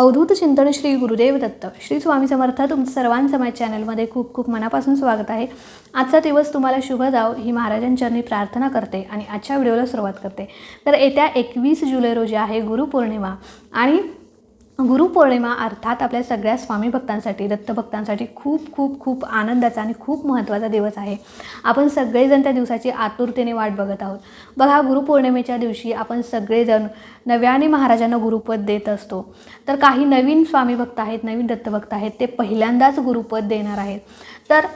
अवधूत चिंतन श्री गुरुदेव दत्त. श्री स्वामी समर्थ तुमचं सर्वांचं माझ्या चॅनलमध्ये खूप खूप मनापासून स्वागत आहे. आजचा दिवस तुम्हाला शुभ जाव ही महाराजांचरणी प्रार्थना करते आणि आजच्या व्हिडिओला सुरुवात करते. तर येत्या एकवीस जुलै रोजी आहे गुरुपौर्णिमा आणि गुरुपौर्णिमा अर्थात आपल्या सगळ्या स्वामी भक्तांसाठी दत्तभक्तांसाठी खूप खूप खूप आनंदाचा आणि खूप महत्त्वाचा दिवस आहे. आपण सगळेजण त्या दिवसाची आतुरतेने वाट बघत आहोत. बघा गुरुपौर्णिमेच्या दिवशी आपण सगळेजण नव्याने महाराजांना गुरुपद देत असतो. तर काही नवीन स्वामी भक्त आहेत नवीन दत्तभक्त आहेत ते पहिल्यांदाच गुरुपद देणार आहेत. तर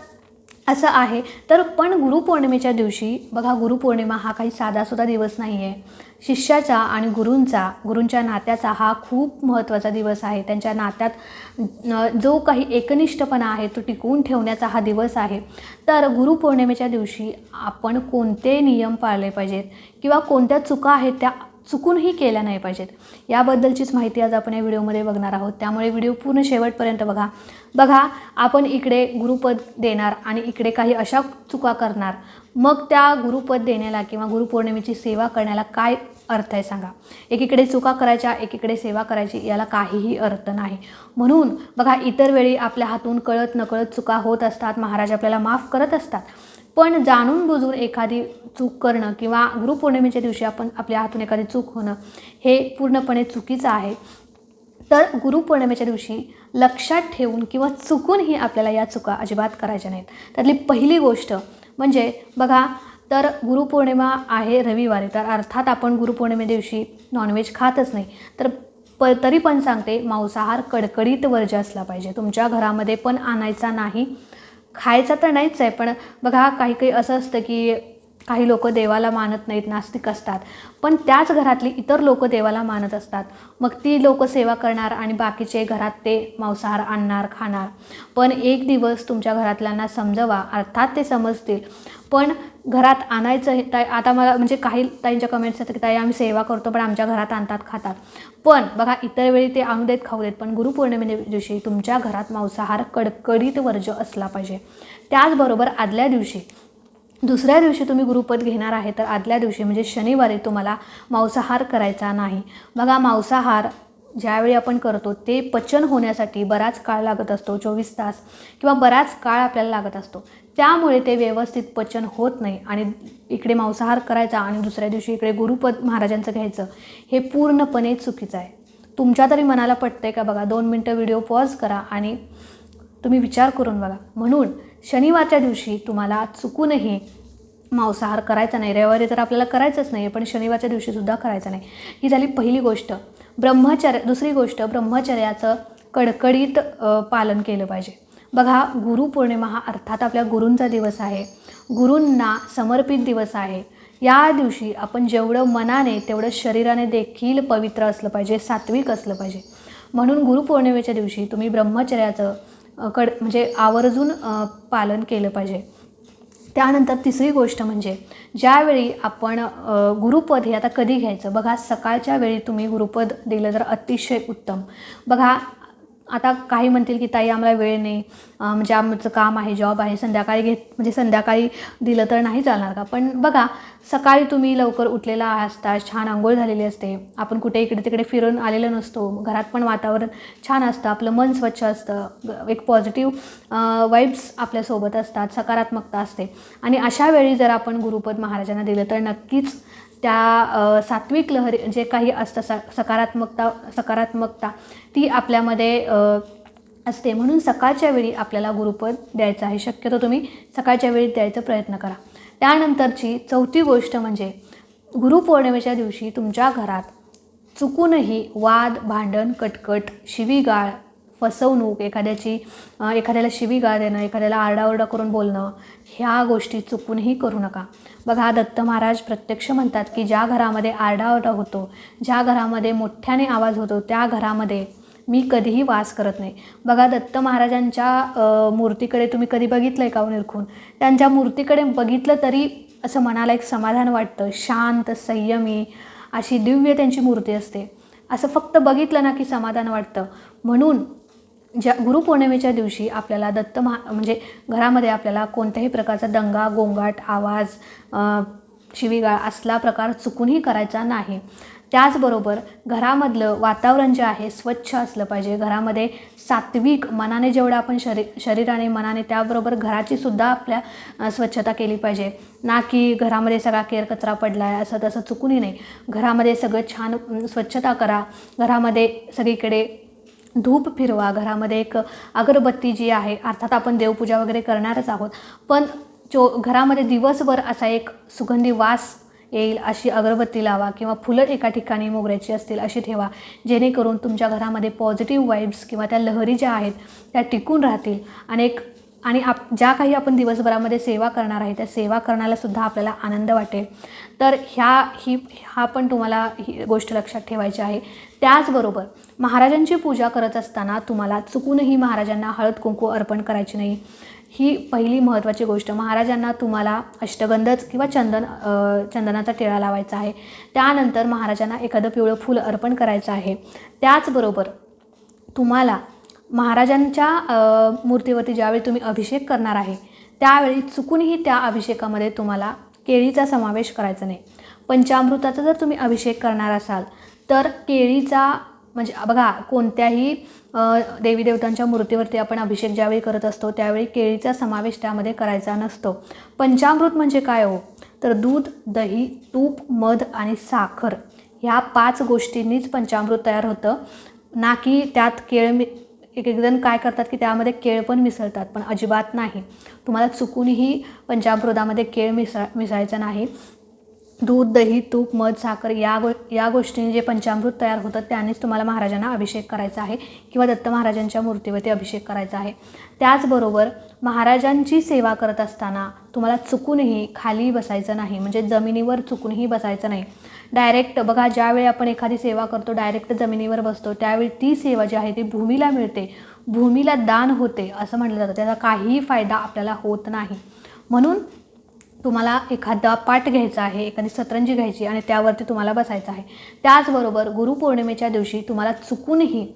असं आहे. तर पण गुरुपौर्णिमेच्या दिवशी बघा गुरुपौर्णिमा हा काही साधासुद्धा दिवस नाही आहे शिष्याचा आणि गुरूंचा गुरूंच्या नात्याचा हा खूप महत्त्वाचा दिवस आहे. त्यांच्या नात्यात जो काही एकनिष्ठपणा आहे तो टिकवून ठेवण्याचा हा दिवस आहे. तर गुरुपौर्णिमेच्या दिवशी आपण कोणते नियम पाळले पाहिजेत? किंवा कोणत्या चुका आहेत त्या चुकूनही केल्या नाही पाहिजेत. याबद्दलचीच माहिती आज आपण या व्हिडिओमध्ये बघणार आहोत. त्यामुळे व्हिडिओ पूर्ण शेवटपर्यंत बघा. बघा आपण इकडे गुरुपद देणार आणि इकडे काही अशा चुका करणार. मग त्या गुरुपद देण्याला किंवा गुरुपौर्णिमेची सेवा करण्याला काय अर्थ आहे सांगा. एकीकडे चुका करायच्या एकीकडे सेवा करायची याला काहीही अर्थ नाही. म्हणून बघा इतर वेळी आपल्या हातून कळत नकळत चुका होत असतात. महाराज आपल्याला माफ करत असतात. पण जाणून बुजून एखादी चूक करणं किंवा गुरुपौर्णिमेच्या दिवशी आपण आपल्या हातून एखादी चूक होणं हे पूर्णपणे चुकीचं आहे. तर गुरुपौर्णिमेच्या दिवशी लक्षात ठेवून किंवा चुकूनही आपल्याला या चुका अजिबात करायच्या नाहीत. त्यातली पहिली गोष्ट म्हणजे बघा तर गुरुपौर्णिमा आहे रविवारी तर अर्थात आपण गुरुपौर्णिमे दिवशी नॉनव्हेज खातच नाही. तर प तरी पण सांगते मांसाहार कडकडीत वर्ज्य असला पाहिजे. तुमच्या घरामध्ये पण आणायचा नाही. खायचा तर नाहीच आहे पण बघा काही काही असं असतं की काही लोक देवाला मानत नाहीत नास्तिक असतात. पण त्याच घरातली इतर लोक देवाला मानत असतात. मग ती लोक सेवा करणार आणि बाकीचे घरात ते मांसाहार आणणार खाणार. पण एक दिवस तुमच्या घरातल्यांना समजवा अर्थात ते समजतील. पण घरात आणायचं हे ताई आता मला म्हणजे काही ताईंच्या कमेंट्स येतात की ताई आम्ही सेवा करतो पण आमच्या घरात आणतात खातात. पण बघा इतर वेळी ते आणू देत खाऊ देत पण गुरुपौर्णिमे दिवशी तुमच्या घरात मांसाहार कडकडीत वर्ज असला पाहिजे. त्याचबरोबर आदल्या दिवशी दुसऱ्या दिवशी तुम्ही गुरुपद घेणार आहे तर आदल्या दिवशी म्हणजे शनिवारी तुम्हाला मांसाहार करायचा नाही. बघा मांसाहार ज्यावेळी आपण करतो ते पचन होण्यासाठी बराच काळ लागत असतो चोवीस तास किंवा बराच काळ आपल्याला लागत असतो. त्यामुळे ते व्यवस्थित पचन होत नाही आणि इकडे मांसाहार करायचा आणि दुसऱ्या दिवशी इकडे गुरुपद महाराजांचं घ्यायचं हे पूर्णपणे चुकीचं आहे. तुमच्या तरी मनाला पटतंय का बघा? दोन मिनटं व्हिडिओ पॉज करा आणि तुम्ही विचार करून बघा. म्हणून शनिवारच्या दिवशी तुम्हाला चुकूनही मांसाहार करायचा नाही. रविवारी तर आपल्याला करायचंच नाही पण शनिवारच्या दिवशीसुद्धा करायचं नाही. ही झाली पहिली गोष्ट. ब्रह्मचर्य दुसरी गोष्ट ब्रह्मचर्याचं कडकडीत पालन केलं पाहिजे. बघा गुरुपौर्णिमा हा अर्थात आपल्या गुरूंचा दिवस आहे. गुरूंना समर्पित दिवस आहे. या दिवशी आपण जेवढं मनाने तेवढं शरीराने देखील पवित्र असलं पाहिजे सात्विक असलं पाहिजे. म्हणून गुरुपौर्णिमेच्या दिवशी तुम्ही ब्रह्मचर्याचं कड म्हणजे आवर्जून पालन केलं पाहिजे. त्यानंतर तिसरी गोष्ट म्हणजे ज्यावेळी आपण गुरुपद हे आता कधी घ्यायचं? बघा सकाळच्या वेळी तुम्ही गुरुपद दिलं तर अतिशय उत्तम. बघा आता काही म्हणतील की ताई आम्हाला वेळ नाही. म्हणजे आमचं काम आहे जॉब आहे. संध्याकाळी घेत म्हणजे संध्याकाळी दिलं तर नाही चालणार का? पण बघा सकाळी तुम्ही लवकर उठलेला असता छान आंघोळ झालेली असते. आपण कुठे इकडे तिकडे फिरून आलेलो नसतो. घरात पण वातावरण छान असतं. आपलं मन स्वच्छ असतं. एक पॉझिटिव्ह वाईब्स आपल्यासोबत असतात. सकारात्मकता असते. आणि अशा वेळी जर आपण गुरुपद महाराजांना दिलं तर नक्कीच त्या सात्विक लहरी जे काही असतं स सकारात्मकता सकारात्मकता ती आपल्यामध्ये असते. म्हणून सकाळच्या वेळी आपल्याला गुरुपद द्यायचं आहे. शक्यतो तुम्ही सकाळच्या वेळी द्यायचा प्रयत्न करा. त्यानंतरची चौथी गोष्ट म्हणजे गुरुपौर्णिमेच्या दिवशी तुमच्या घरात चुकूनही वाद भांडण कटकट शिवीगाळ फसवणूक एखाद्याची एखाद्याला शिवीगाळ देणं एखाद्याला आरडाओरडा करून बोलणं ह्या गोष्टी चुकूनही करू नका. बघा दत्त महाराज प्रत्यक्ष म्हणतात की ज्या घरामध्ये आरडाओरडा होतो ज्या घरामध्ये मोठ्याने आवाज होतो त्या घरामध्ये मी कधीही वास करत नाही. बघा दत्त महाराजांच्या मूर्तीकडे तुम्ही कधी बघितलं आहे का हो निरखून? त्यांच्या मूर्तीकडे बघितलं तरी असं मनाला एक समाधान वाटतं. शांत संयमी अशी दिव्य त्यांची मूर्ती असते. असं फक्त बघितलं ना की समाधान वाटतं. म्हणून ज्या गुरुपौर्णिमेच्या दिवशी आपल्याला दत्त महा म्हणजे घरामध्ये आपल्याला कोणत्याही प्रकारचा दंगा गोंगाट आवाज शिवीगाळ असला प्रकार चुकूनही करायचा नाही. त्याचबरोबर घरामधलं वातावरण जे आहे स्वच्छ असलं पाहिजे. घरामध्ये सात्विक मनाने जेवढं आपण शरी शरीराने मनाने त्याबरोबर घराची सुद्धा आपल्या स्वच्छता केली पाहिजे. ना की घरामध्ये सगळा केर कचरा पडला आहे असं तसं चुकूनही नाही. घरामध्ये सगळं छान स्वच्छता करा. घरामध्ये सगळीकडे धूप फिरवा घरामध्ये एक अगरबत्ती जी आहे अर्थात आपण देवपूजा वगैरे करणारच आहोत. पण चो घरामध्ये दिवसभर असा एक सुगंधी वास येईल अशी अगरबत्ती लावा किंवा फुलं एका ठिकाणी मोगऱ्याची असतील अशी ठेवा जेणेकरून तुमच्या घरामध्ये पॉझिटिव्ह वाईब्स किंवा त्या लहरी ज्या आहेत त्या टिकून राहतील. आणि एक आणि आप ज्या काही आपण दिवसभरामध्ये सेवा करणार आहे त्या सेवा करण्याला सुद्धा आपल्याला आनंद वाटेल. तर ह्या ही हा पण तुम्हाला ही गोष्ट लक्षात ठेवायची आहे. त्याचबरोबर महाराजांची पूजा करत असताना तुम्हाला चुकूनही महाराजांना हळद कुंकू अर्पण करायची नाही. ही पहिली महत्त्वाची गोष्ट. महाराजांना तुम्हाला अष्टगंधच किंवा चंदन चंदनाचा टिळा लावायचा आहे. त्यानंतर महाराजांना एखादं पिवळं फूल अर्पण करायचं आहे. त्याचबरोबर तुम्हाला महाराजांच्या मूर्तीवरती ज्यावेळी तुम्ही अभिषेक करणार आहे त्यावेळी चुकूनही त्या अभिषेकामध्ये तुम्हाला केळीचा समावेश करायचा नाही. पंचामृताचा जर तुम्ही अभिषेक करणार असाल तर केळीचा म्हणजे बघा कोणत्याही देवी देवतांच्या मूर्तीवरती आपण अभिषेक ज्यावेळी करत असतो त्यावेळी केळीचा समावेश त्यामध्ये करायचा नसतो. पंचामृत म्हणजे काय हो? तर दूध दही तूप मध आणि साखर ह्या पाच गोष्टींनीच पंचामृत तयार होतं. ना की त्यात केळ एक एकजण काय करतात की त्यामध्ये केळ पण मिसळतात पण अजिबात नाही. तुम्हाला चुकूनही पंचामृतामध्ये केळ मिसळ मिसळायचं नाही. दूध दही तूप मध साखर या गो या गोष्टीने जे पंचामृत तयार होतं त्यानेच तुम्हाला महाराजांना अभिषेक करायचा आहे किंवा दत्त महाराजांच्या मूर्तीवरती अभिषेक करायचा आहे. त्याचबरोबर महाराजांची सेवा करत असताना तुम्हाला चुकूनही खाली बसायचं नाही. म्हणजे जमिनीवर चुकूनही बसायचं नाही. डायरेक्ट बघा ज्यावेळी आपण एखादी सेवा करतो डायरेक्ट जमिनीवर बसतो त्यावेळी ती सेवा जी आहे ती भूमीला मिळते. भूमीला दान होते असं म्हटलं जातं. त्याचा काहीही फायदा आपल्याला होत नाही. म्हणून तुम्हाला एखादा पाठ घ्यायचा आहे एखादी सतरंजी घ्यायची आणि त्यावरती तुम्हाला बसायचं आहे. त्याचबरोबर गुरुपौर्णिमेच्या दिवशी तुम्हाला चुकूनही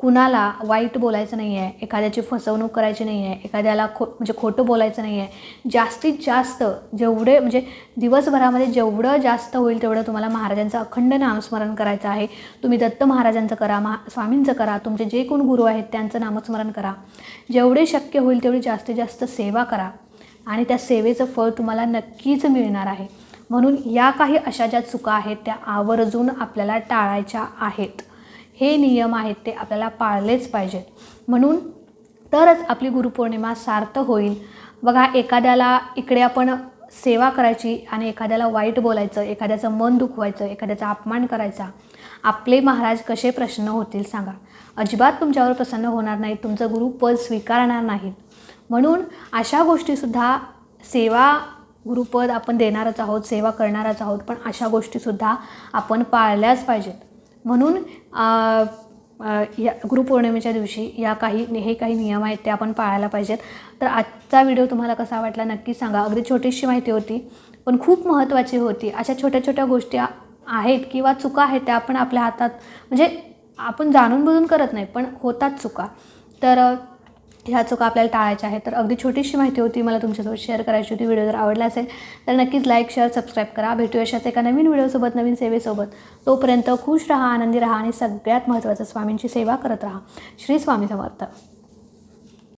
कुणाला वाईट बोलायचं नाही आहे एखाद्याची फसवणूक करायची नाही आहे एखाद्याला खो म्हणजे खोटं बोलायचं नाही आहे जास्तीत जास्त जेवढे म्हणजे दिवसभरामध्ये जेवढं जास्त होईल तेवढं तुम्हाला महाराजांचं अखंड नामस्मरण करायचं आहे. तुम्ही दत्त महाराजांचं करा महा स्वामींचं करा तुमचे जे कोण गुरु आहेत त्यांचं नामस्मरण करा. जेवढे शक्य होईल तेवढी जास्तीत जास्त सेवा करा. आणि त्या सेवेचं फळ तुम्हाला नक्कीच मिळणार आहे. म्हणून या काही अशा ज्या चुका आहेत त्या आवर्जून आपल्याला टाळायच्या आहेत. हे नियम आहेत ते आपल्याला पाळलेच पाहिजेत. म्हणून तरच आपली गुरुपौर्णिमा सार्थ होईल. बघा एखाद्याला इकडे आपण सेवा करायची आणि एखाद्याला वाईट बोलायचं एखाद्याचं मन दुखवायचं एखाद्याचा अपमान करायचा आपले महाराज कसे प्रश्न होतील सांगा. अजिबात तुमच्यावर प्रसन्न होणार नाहीत तुमचं गुरुपद स्वीकारणार नाहीत. म्हणून अशा गोष्टीसुद्धा सेवा गुरुपद आपण देणारच आहोत सेवा करणारच आहोत पण अशा गोष्टीसुद्धा आपण पाळल्याच पाहिजेत. म्हणून या गुरुपौर्णिमेच्या दिवशी या काही हे काही नियम आहेत ते आपण पाळायला पाहिजेत. तर आजचा व्हिडिओ तुम्हाला कसा वाटला नक्की सांगा. अगदी छोटीशी माहिती होती पण खूप महत्त्वाची होती. अशा छोट्या छोट्या गोष्टी आहेत किंवा चुका आहेत त्या आपण आपल्या हातात म्हणजे आपण जाणून बुजून करत नाही पण होतात चुका. तर ह्या चुका आपल्याला टाळायच्या आहेत. तर अगदी छोटीशी माहिती होती मला तुमच्यासोबत शेअर करायची होती. व्हिडिओ जर आवडला असेल तर नक्कीच लाईक शेअर सबस्क्राईब करा. भेटू अशाच एका नवीन व्हिडिओसोबत नवीन सेवेसोबत. तोपर्यंत खुश राहा आनंदी राहा आणि सगळ्यात महत्त्वाचं स्वामींची सेवा करत राहा. श्री स्वामी समर्थ.